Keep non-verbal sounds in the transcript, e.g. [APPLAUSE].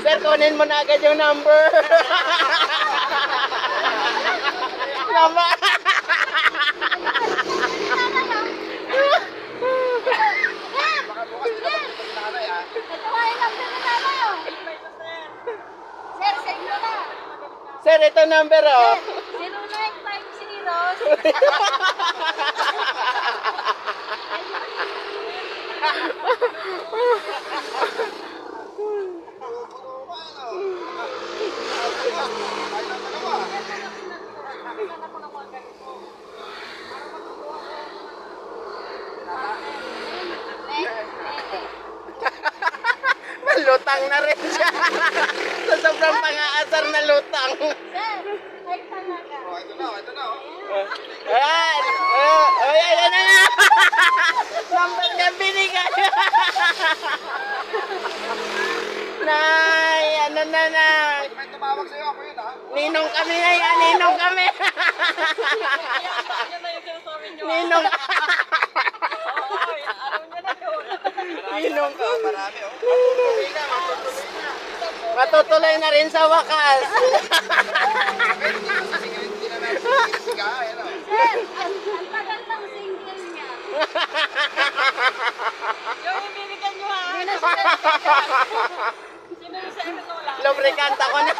Sir, kunin mo na agad yung number. number. Sir, ito number oh. 0950. [LAUGHS] Puro ka ano. Ay lang dalawa. Malutang na rin siya. Sa sobrang pang-aasar na lutang. Sir, ay talaga. Oh, ito na, ito na. oh. Ayan. Oh, oh, ayan na nga. Number niya binigay. Nay, ano na na. May tumawag sa'yo, ako yun ah. Ninong kami na yan, ninong kami. ninong kami. Marami oh. Matutuloy na, rin sa wakas. Sir, ang, ang tagal ng single niya. Yung ibibigyan nyo ha. Sino yung sa inyo wala? Lubricant ako na.